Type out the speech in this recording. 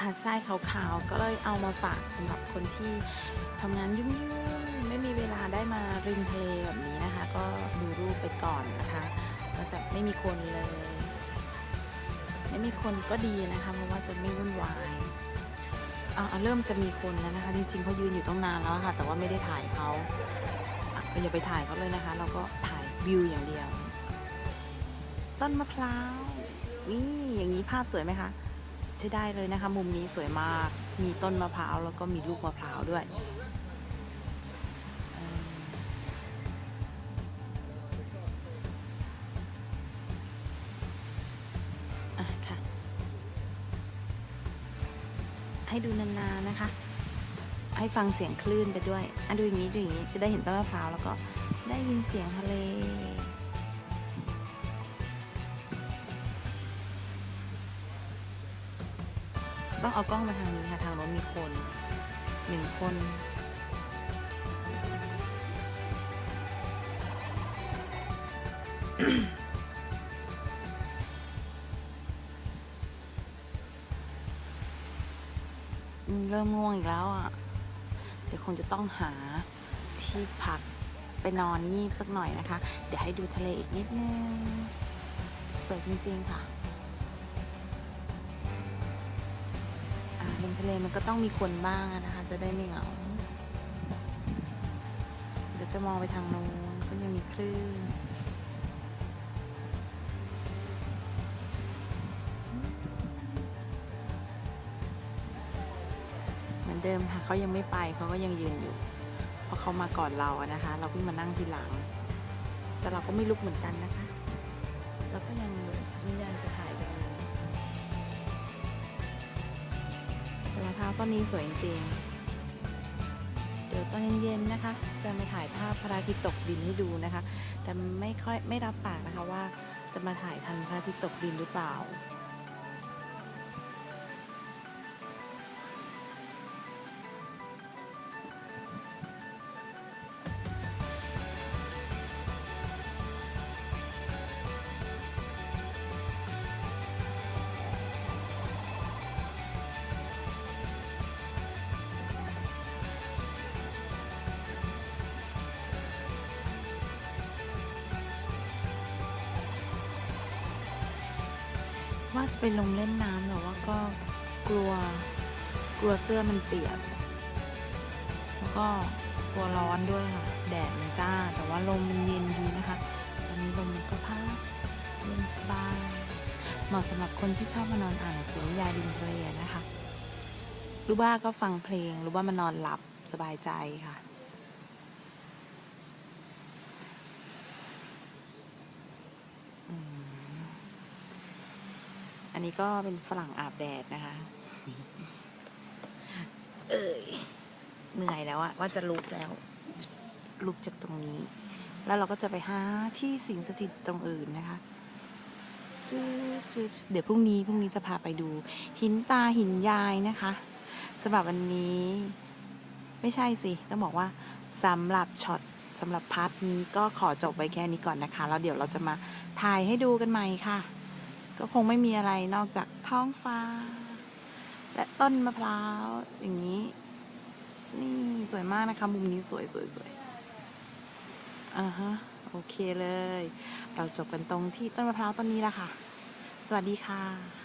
หาดทรายขาวๆ ก็เลยเอามาฝากสำหรับคนที่ทำงานยุ่งๆ ไม่มีเวลาได้มาริมทะเลแบบนี้นะคะ ก็ดูรูปไปก่อนนะคะก็จะไม่มีคนเลย ไม่มีคนก็ดีนะคะเพราะว่าจะไม่วุ่นวายอ่าเริ่มจะมีคนแล้วนะคะ จริงๆเขายืนอยู่ตั้งนานแล้วค่ะ แต่ว่าไม่ได้ถ่ายเขาอย่าไปถ่ายเขาเลยนะคะ เราก็ถ่ายวิวอย่างเดียว ต้นมะพร้าวนี่อย่างนี้ภาพสวยไหมคะ ใช้ได้เลยนะคะ มุมนี้สวยมาก มีต้นมะพร้าวแล้วก็มีลูกมะพร้าวด้วยอะค่ะให้ดูนานๆนะคะ ให้ฟังเสียงคลื่นไปด้วยอะดูอย่างนี้ดูอย่างนี้จะได้เห็นต้นมะพร้าวแล้วก็ได้ยินเสียงทะเล ต้องเอากล้องมาทางนี้ค่ะ ทางโน้นมีคนหนึ่งคน เริ่มง่วงอีกแล้วอะ เดี๋ยวคงจะต้องหาที่พักไปนอนงีบสักหน่อยนะคะ เดี๋ยวให้ดูทะเลอีกนิดนึง สวยจริง ๆ ค่ะ ทะเลมันก็ต้องมีคนบ้างนะคะ จะได้ไม่เหงาเดี๋ยวจะมองไปทางโน้นก็ยังมีคลื่นเหมือนเดิมค่ะเขายังไม่ไปเขาก็ยังยืนอยู่ เพราะเขามาก่อนเราอะนะคะ เราเพิ่งมานั่งทีหลัง แต่เราก็ไม่ลุกเหมือนกันนะคะเราก็ยังวิญญาณจะถ่าย ตรงนี้แต่มะพร้าต้นนี้สวยจริง เดี๋ยวตอนเย็นๆนะคะ จะมาถ่ายภาพพระอาทิตย์ตกดินให้ดูนะคะ แต่ไม่ค่อยไม่รับปากนะคะว่าจะมาถ่ายทันพระอาทิตย์ตกดินหรือเปล่า ว่าจะไปลงเล่นน้ำแต่ว่าก็กลัวกลัวเสื้อมันเปียก แล้วก็กลัวร้อนด้วยค่ะ แดดมันจ้า แต่ว่าลมมันเย็นดีนะคะ ตอนนี้ลมมันก็พัดเย็นสบาย เหมาะสำหรับคนที่ชอบมานอนอ่านหนังสือนิยายริมทะเลนะคะ รู้ว่าก็ฟังเพลงรู้ว่ามานอนหลับสบายใจค่ะ อืม อั นนี้ก็เป็นฝรั่งอาบแดดนะคะ เอ้ยเหนื่อยแล้วอะว่าจะลุกแล้วลุกจากตรงนี้ แล้วเราก็จะไปหาที่สิงสถิตตรงอื่นนะคะเดี๋ยวพรุ่งนี้พรุ่งนี้จะพาไปดู หินตาหินยายนะคะสำหรับวันนี้ ไม่ใช่สิ ต้องบอกว่าสำหรับช็อตสำหรับพาร์ทนี้ก็ขอจบไว้แค่นี้ก่อนนะคะ แล้วเดี๋ยวเราจะมาถ่ายให้ดูกันใหม่ค่ะ ก็คงไม่มีอะไรนอกจากท้องฟ้า และต้นมะพร้าวอย่างนี้ นี่สวยมากนะคะ มุมนี้สวยสวยสวยอ่าฮะโอเคเลย เราจบกันตรงที่ต้นมะพร้าวต้นนี้ละค่ะ สวัสดีค่ะ